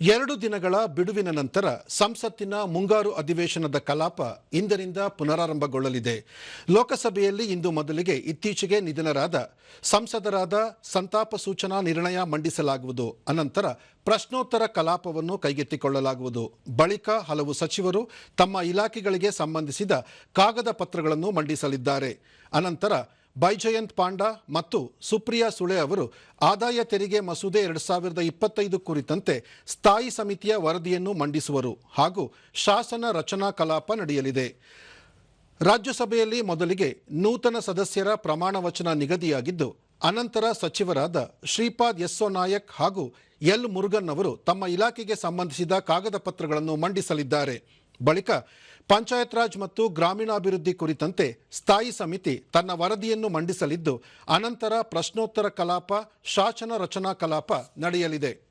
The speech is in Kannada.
ಎರಡು ದಿನಗಳ ಬಿಡುವಿನ ನಂತರ ಸಂಸತ್ತಿನ ಮುಂಗಾರು ಅಧಿವೇಶನದ ಕಲಾಪ ಇಂದಿನಿಂದ ಪುನರಾರಂಭಗೊಳ್ಳಲಿದೆ. ಲೋಕಸಭೆಯಲ್ಲಿ ಇಂದು ಮೊದಲಿಗೆ ಇತ್ತೀಚೆಗೆ ನಿಧನರಾದ ಸಂಸದರಾದ ಸಂತಾಪ ಸೂಚನಾ ನಿರ್ಣಯ ಮಂಡಿಸಲಾಗುವುದು. ಅನಂತರ ಪ್ರಶ್ನೋತ್ತರ ಕಲಾಪವನ್ನು ಕೈಗೆತ್ತಿಕೊಳ್ಳಲಾಗುವುದು. ಬಳಿಕ ಹಲವು ಸಚಿವರು ತಮ್ಮ ಇಲಾಖೆಗಳಿಗೆ ಸಂಬಂಧಿಸಿದ ಕಾಗದ ಪತ್ರಗಳನ್ನು ಮಂಡಿಸಲಿದ್ದಾರೆ. ಅನಂತರ ಬೈಜಯಂತ್ ಪಾಂಡಾ ಮತ್ತು ಸುಪ್ರಿಯಾ ಸುಳೆ ಅವರು ಆದಾಯ ತೆರಿಗೆ ಮಸೂದೆ ಎರಡು ಸಾವಿರದ ಇಪ್ಪತ್ತೈದು ಕುರಿತಂತೆ ಸ್ಥಾಯಿ ಸಮಿತಿಯ ವರದಿಯನ್ನು ಮಂಡಿಸುವರು ಹಾಗೂ ಶಾಸನ ರಚನಾ ಕಲಾಪ ನಡೆಯಲಿದೆ. ರಾಜ್ಯಸಭೆಯಲ್ಲಿ ಮೊದಲಿಗೆ ನೂತನ ಸದಸ್ಯರ ಪ್ರಮಾಣ ವಚನ ನಿಗದಿಯಾಗಿದ್ದು, ಅನಂತರ ಸಚಿವರಾದ ಶ್ರೀಪಾದ್ ಯೆಸ್ಸೋ ನಾಯಕ್ ಹಾಗೂ ಎಲ್ ಮುರುಗನ್ ಅವರು ತಮ್ಮ ಇಲಾಖೆಗೆ ಸಂಬಂಧಿಸಿದ ಕಾಗದ ಪತ್ರಗಳನ್ನು ಮಂಡಿಸಲಿದ್ದಾರೆ. ಬಳಿಕ ಪಂಚಾಯತ್ ರಾಜ್ ಮತ್ತು ಗ್ರಾಮೀಣಾಭಿವೃದ್ಧಿ ಕುರಿತಂತೆ ಸ್ಥಾಯಿ ಸಮಿತಿ ತನ್ನ ವರದಿಯನ್ನು ಮಂಡಿಸಲಿದ್ದು, ಅನಂತರ ಪ್ರಶ್ನೋತ್ತರ ಕಲಾಪ, ಶಾಸನ ರಚನಾ ಕಲಾಪ ನಡೆಯಲಿದೆ.